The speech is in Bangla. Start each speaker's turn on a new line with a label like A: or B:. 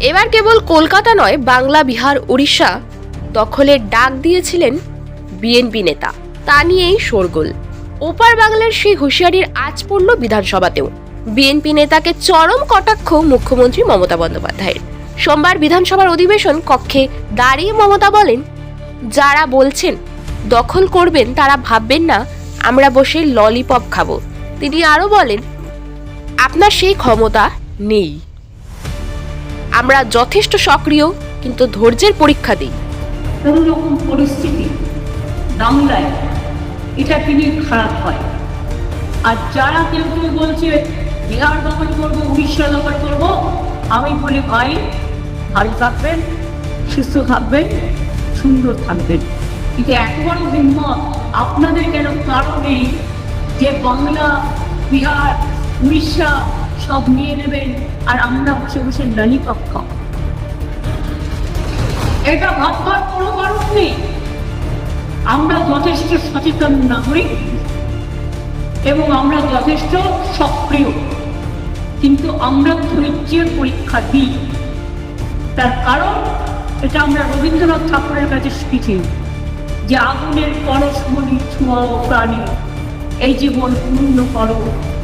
A: এবার কেবল কলকাতা নয়, বাংলা, বিহার, উড়িষ্যা দখলের ডাক দিয়েছিলেন বিএনপি নেতা। তা নিয়েই শোরগোল। ওপার বাংলার সেই হুঁশিয়ারির আজ পড়ল বিধানসভাতেও। বিএনপি নেতাকে চরম কটাক্ষ মুখ্যমন্ত্রী মমতা বন্দ্যোপাধ্যায়ের। সোমবার বিধানসভার অধিবেশন কক্ষে দাঁড়িয়ে মমতা বলেন, যারা বলছেন, দখল করবেন, তারা ভাববেন না, আমরা বসে ললিপপ খাব। তিনি আরও বলেন, আপনার সেই ক্ষমতা নেই। আমরা যথেষ্ট সক্রিয়, কিন্তু ধৈর্যের পরীক্ষা দিই।
B: কোনো রকম পরিস্থিতি বাংলায় এটা তিনি খারাপ হয়। আর যারা কেউ কেউ বলছে, বিহার দখল করব, উড়িষ্যা দখল করব, আমি বলি, ভাই, ভালো থাকবেন, সুস্থ থাকবেন, সুন্দর থাকবেন। কিন্তু এত বড় হিম্মত আপনাদের কেন কারণ নেই যে বাংলা, বিহার, উড়িষ্যা সব নিয়ে নেবেন আর আমরা বসে বসে ললিপপ খাব। এটা ভাববার কোনো কারণ নেই। আমরা যথেষ্ট সচেতন নাগরিক এবং আমরা যথেষ্ট সক্রিয়। কিন্তু আমরা ধৈর্যের পরীক্ষা দিই। তার কারণ এটা আমরা রবীন্দ্রনাথ ঠাকুরের কাছে শিখেছি যে আগুনের পরশমণি ছোঁয়াও প্রাণী, এই জীবন পূর্ণ করো।